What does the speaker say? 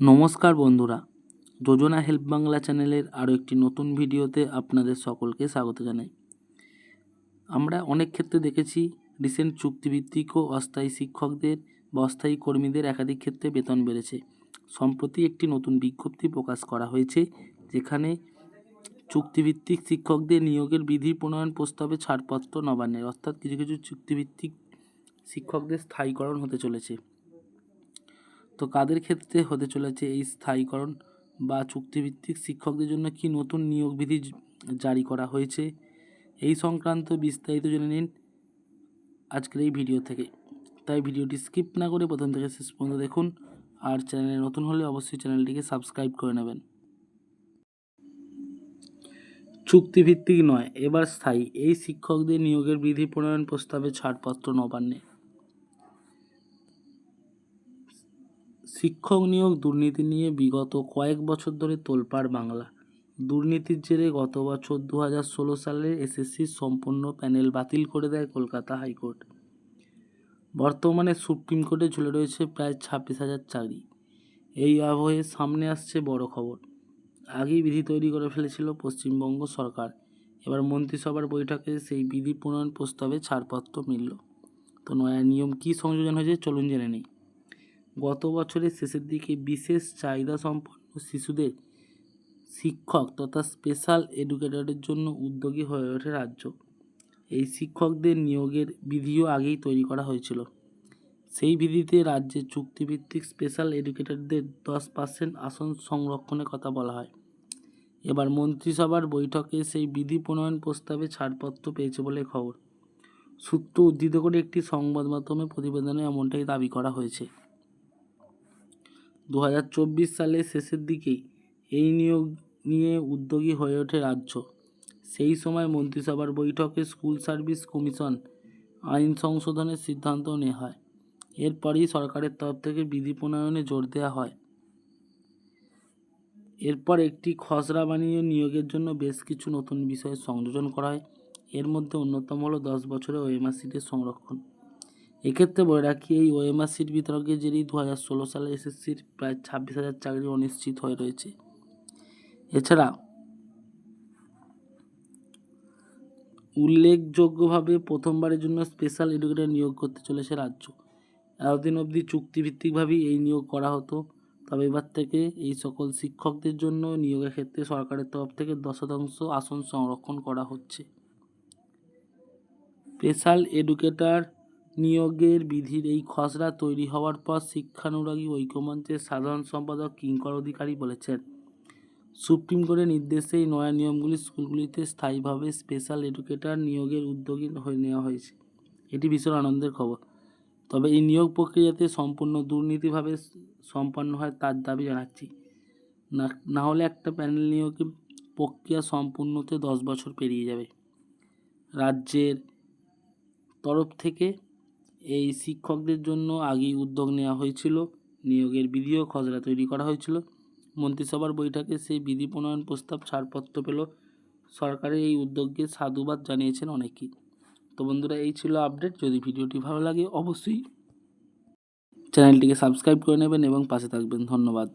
নমস্কার বন্ধুরা, যোজনা হেল্প বাংলা চ্যানেলের আরও একটি নতুন ভিডিওতে আপনাদের সকলকে স্বাগত জানাই। আমরা অনেক ক্ষেত্রে দেখেছি রিসেন্ট চুক্তিভিত্তিক ও অস্থায়ী শিক্ষকদের বা অস্থায়ী কর্মীদের একাধিক ক্ষেত্রে বেতন বেড়েছে। সম্প্রতি একটি নতুন বিজ্ঞপ্তি প্রকাশ করা হয়েছে, যেখানে চুক্তিভিত্তিক শিক্ষকদের নিয়োগের বিধি প্রণয়ন প্রস্তাবে ছাড়পত্র নবান্নের, অর্থাৎ কিছু কিছু চুক্তিভিত্তিক শিক্ষকদের স্থায়ীকরণ হতে চলেছে। তো কাদের ক্ষেত্রে হতে চলেছে এই স্থায়ীকরণ বা চুক্তিভিত্তিক শিক্ষকদের জন্য কি নতুন নিয়োগ বিধি জারি করা হয়েছে? এই সংক্রান্ত বিস্তারিত জেনে নিন আজকের এই ভিডিও থেকে। তাই ভিডিওটি স্কিপ না করে প্রথম থেকে শেষ পর্যন্ত দেখুন আর চ্যানেলে নতুন হলে অবশ্যই চ্যানেলটিকে সাবস্ক্রাইব করে নেবেন। চুক্তিভিত্তিক নয়, এবার স্থায়ী। এই শিক্ষকদের নিয়োগের বিধি প্রণয়ন প্রস্তাবে ছাড়পত্র নবান্নে। শিক্ষক নিয়োগ দুর্নীতি নিয়ে বিগত কয়েক বছর ধরে তোলপাড় বাংলা। দুর্নীতির জেরে গত বছর দু হাজার ষোলো সালে এসএসসির সম্পূর্ণ প্যানেল বাতিল করে দেয় কলকাতা হাইকোর্ট। বর্তমানে সুপ্রিম কোর্টে ঝুলে রয়েছে প্রায় ছাব্বিশ হাজার চাকরি। এই আবহে সামনে আসছে বড় খবর। আগেই বিধি তৈরি করে ফেলেছিল পশ্চিমবঙ্গ সরকার। এবার মন্ত্রিসভার বৈঠকে সেই বিধি প্রণয়ন প্রস্তাবে ছাড়পত্র মিলল। তো নয়া নিয়ম কী সংযোজন হয়েছে চলুন জেনে নিই। গত বছরের শেষের দিকে বিশেষ চাহিদা সম্পন্ন শিশুদের শিক্ষক তথা স্পেশাল এডুকেটরের জন্য উদ্যোগী হয়ে ওঠে রাজ্য। এই শিক্ষকদের নিয়োগের বিধিও আগেই তৈরি করা হয়েছিল। সেই বিধিতে রাজ্যে চুক্তিভিত্তিক স্পেশাল এডুকেটরদের দশ পার্সেন্ট আসন সংরক্ষণের কথা বলা হয়। এবার মন্ত্রিসভার বৈঠকে সেই বিধি প্রণয়ন প্রস্তাবে ছাড়পত্র পেয়েছে বলে খবর। সূত্র উদ্ধৃত করে একটি সংবাদ মাধ্যমে প্রতিবেদনে এমনটাই দাবি করা হয়েছে। দু হাজার চব্বিশ সালের শেষের দিকেই এই নিয়োগ নিয়ে উদ্যোগী হয়ে ওঠে রাজ্য। সেই সময় মন্ত্রিসভার বৈঠকে স্কুল সার্ভিস কমিশন আইন সংশোধনের সিদ্ধান্ত নেওয়া হয়। এরপরই সরকারের তরফ থেকে বিধি প্রণয়নে জোর দেওয়া হয়। এরপর একটি খসড়া বানিয়ে নিয়োগের জন্য বেশ কিছু নতুন বিষয় সংযোজন করা হয়। এর মধ্যে অন্যতম হলো দশ বছরের ওএমআর সিটের সংরক্ষণ। এক্ষেত্রে বলে রাখি, এই ওএমআর সিট বিতরকের জেরেই দু হাজার ষোলো সালে এসএসসির প্রায় ছাব্বিশ হাজার চাকরি অনিশ্চিত হয়ে রয়েছে। এছাড়া উল্লেখযোগ্যভাবে প্রথমবারের জন্য স্পেশাল এডুকেটর নিয়োগ করতে চলেছে রাজ্য। এতদিন অবধি চুক্তিভিত্তিকভাবেই এই নিয়োগ করা হতো, তবে এবার থেকে এই সকল শিক্ষকদের জন্য নিয়োগের ক্ষেত্রে সরকারের তরফ থেকে দশ শতাংশ আসন সংরক্ষণ করা হচ্ছে। স্পেশাল এডুকেটর নিয়োগের বিধির এই খসড়া তৈরি হওয়ার পর শিক্ষানুরাগী ঐক্যমঞ্চের সাধারণ সম্পাদক কিঙ্কর অধিকারী বলেছেন। সুপ্রিম কোর্টের নির্দেশে এই নয়া নিয়মগুলি স্কুলগুলিতে স্থায়ীভাবে স্পেশাল এডুকেটর নিয়োগের উদ্যোগী হয়ে নেওয়া হয়েছে। এটি ভীষণ আনন্দের খবর। তবে এই নিয়োগ প্রক্রিয়াতে সম্পূর্ণ দুর্নীতিভাবে সম্পন্ন হয় তার দাবি জানাচ্ছি। না হলে একটা প্যানেল নিয়োগের প্রক্রিয়া সম্পূর্ণতে দশ বছর পেরিয়ে যাবে। রাজ্যের তরফ থেকে এই শিক্ষকদের জন্য আগেই উদ্যোগ নেওয়া হয়েছিল। নিয়োগের বিধিও খসড়া তৈরি করা হয়েছিল। মন্ত্রিসভার বৈঠকে সেই বিধি প্রণয়ন প্রস্তাব ছাড়পত্র পেল। সরকারের এই উদ্যোগকে সাধুবাদ জানিয়েছেন অনেকেই। তো বন্ধুরা, এই ছিল আপডেট। যদি ভিডিওটি ভালো লাগে, অবশ্যই চ্যানেলটিকে সাবস্ক্রাইব করে নেবেন এবং পাশে থাকবেন। ধন্যবাদ।